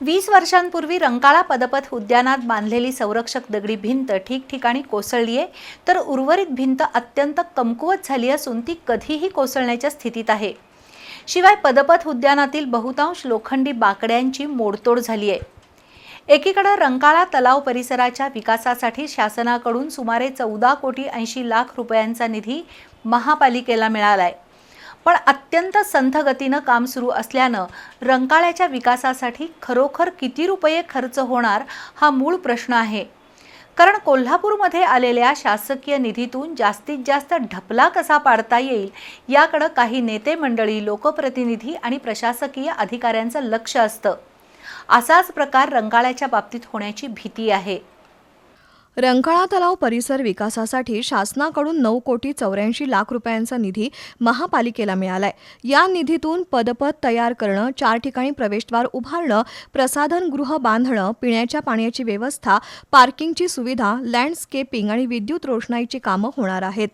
वीस वर्षांपूर्वी रंकाळा पदपथ उद्यानात बांधलेली संरक्षक दगडी भिंत ठिकठिकाणी कोसळली आहे तर उर्वरित भिंत अत्यंत कमकुवत झाली असून ती कधीही कोसळण्याच्या स्थितीत आहे. शिवाय पदपथ उद्यानातील बहुतांश लोखंडी बाकड्यांची मोडतोड झाली आहे एकीकडे रंकाळा तलाव परिसराच्या विकासासाठी शासनाकडून सुमारे चौदा कोटी ऐंशी लाख रुपयांचा निधी महापालिकेला मिळाला आहे पण अत्यंत संथ गतीनं काम सुरू असल्यानं रंकाळ्याच्या विकासासाठी खरोखर किती रुपये खर्च होणार हा मूळ प्रश्न आहे. कारण कोल्हापूरमध्ये आलेल्या शासकीय निधीतून जास्तीत जास्त ढपला कसा पाडता येईल याकडं काही नेते मंडळी लोकप्रतिनिधी आणि प्रशासकीय अधिकाऱ्यांचं लक्ष असतं. असाच प्रकार रंगाळ्याच्या बाबतीत होण्याची भीती आहे. रंकाळा तलाव परिसर विकासासाठी शासनाकडून नऊ कोटी चौऱ्याऐंशी लाख रुपयांचा निधी महापालिकेला मिळालाय. या निधीतून पदपथ तयार करणं चार ठिकाणी प्रवेशद्वार उभारणं प्रसाधनगृह बांधणं पिण्याच्या पाण्याची व्यवस्था पार्किंगची सुविधा लँडस्केपिंग आणि विद्युत रोषणाईची कामं होणार आहेत.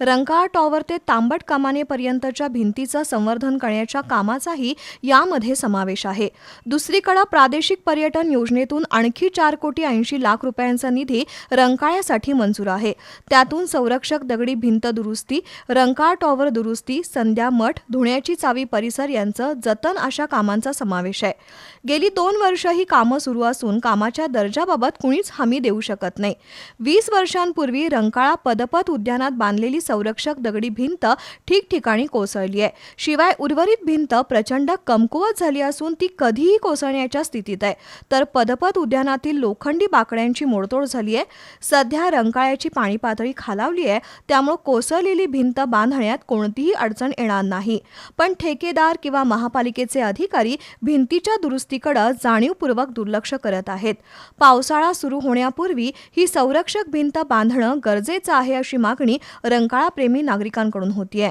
रंकाळा टॉवर ते तांबट कमानेपर्यंतच्या भिंतीचं संवर्धन करण्याच्या कामाचाही यामध्ये समावेश आहे. दुसरीकडे प्रादेशिक पर्यटन योजनेतून आणखी चार कोटी ऐंशी लाख रुपयांचा निधी रंकाळ्यासाठी मंजूर आहे. त्यातून संरक्षक दगडी भिंत दुरुस्ती रंकाळ टॉवर दुरुस्ती संध्या मठ धुण्याची चावी परिसर यांचं जतन अशा कामांचा समावेश आहे. गेली दोन वर्ष ही कामं सुरू असून कामाच्या दर्जाबाबत कुणीच हमी देऊ शकत नाही. वीस वर्षांपूर्वी रंकाळा पदपथ उद्यानात बांधलेली संरक्षक दगडी भिंत ठिकठिकाणी कोसळली आहे. शिवाय उर्वरित भिंत प्रचंड कमकुवत झाली असून ती कधीही कोसळण्याच्या स्थितीत आहे. तर पदपथ उद्यानातील लोखंडी बाकड्यांची मोडतोड झाली आहे. सध्या रंकाळ्याची पाणी पातळी खालावली आहे त्यामुळे कोसळलेली भिंत बांधण्यात कोणतीही अडचण येणार नाही. पण ठेकेदार किंवा महापालिकेचे अधिकारी भिंतीच्या दुरुस्तीकडे जाणीवपूर्वक दुर्लक्ष करत आहेत. पावसाळा सुरू होण्यापूर्वी ही संरक्षक भिंत बांधणं गरजेचं आहे अशी मागणी रंकाळाप्रेमी नागरिकांकडून नागरिकांकडून होतीये.